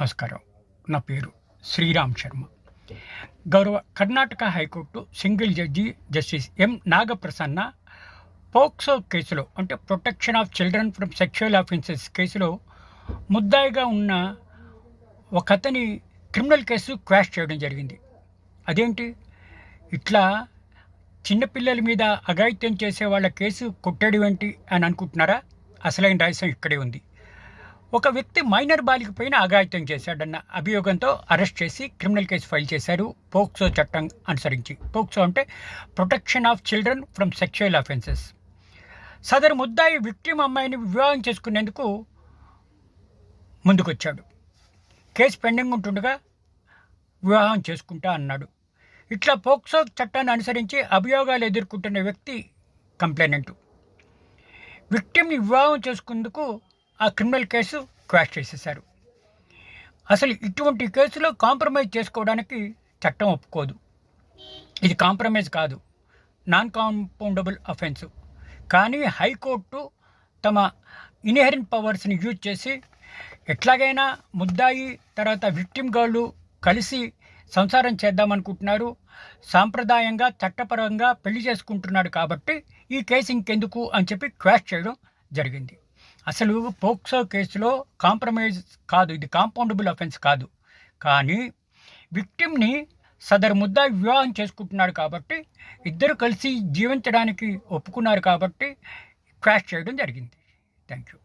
నమస్కారం. నా పేరు శ్రీరామ్ శర్మ. గౌరవ Karnataka high court single judge justice M Nagaprasanna POCSO కేసులో అంటే protection of children from sexual offences కేసులో ముద్దాయిగా ఉన్న ఒక అతని క్రిమినల్ కేసు క్వాష్ చేయడం జరిగింది. అదేంటి? ఇట్లా చిన్నపిల్లల మీద అఘాయిత్యం చేసే వాళ్ళ కేసు కొట్టడం ఏంటి అని అనుకుంటున్నారా? అసలైన రహస్యం ఇక్కడే ఉంది. ఒక వ్యక్తి మైనర్ బాలిక పైన అఘాయిత్యం చేశాడన్న అభియోగంతో అరెస్ట్ చేసి క్రిమినల్ కేసు ఫైల్ చేశారు. పోక్సో చట్టం అనుసరించి. పోక్సో అంటే protection of children from sexual offences. సదరు ముద్దాయి విక్టిమ్ అమ్మాయిని వివాహం చేసుకునేందుకు ముందుకొచ్చాడు. కేసు పెండింగ్ ఉంటుండగా వివాహం చేసుకుంటా అన్నాడు. ఇట్లా పోక్సో చట్టాన్ని అనుసరించి అభియోగాలు ఎదుర్కొంటున్న వ్యక్తి కంప్లైనెంట్. విక్టిమ్ని వివాహం చేసుకుందుకు ఆ క్రిమినల్ కేసు క్వాష్ చేసేశారు. అసలు ఇటువంటి కేసులో కాంప్రమైజ్ చేసుకోవడానికి చట్టం ఒప్పుకోదు. ఇది కాంప్రమైజ్ కాదు. నాన్ కాంపౌండబుల్ అఫెన్సు కానీ హైకోర్టు తమ ఇన్హెరెంట్ పవర్స్ని యూజ్ చేసి ఎట్లాగైనా ముద్దాయి తర్వాత విక్టిమ్ గర్లు కలిసి సంసారం చేద్దామనుకుంటున్నారు. సాంప్రదాయంగా చట్టపరంగా పెళ్ళి చేసుకుంటున్నాడు కాబట్టి ఈ కేసు ఇంకెందుకు అని చెప్పి క్వాష్ చేయడం జరిగింది. అసలు పోక్సో కేసులో కాంప్రమైజ్ కాదు. ఇది కాంపౌండబుల్ అఫెన్స్ కాదు. కానీ విక్టిమ్ని సదరు ముద్ద వివాహం చేసుకుంటున్నాడు కాబట్టి ఇద్దరు కలిసి జీవించడానికి ఒప్పుకున్నారు కాబట్టి క్రాష్ చేయడం జరిగింది. Thank you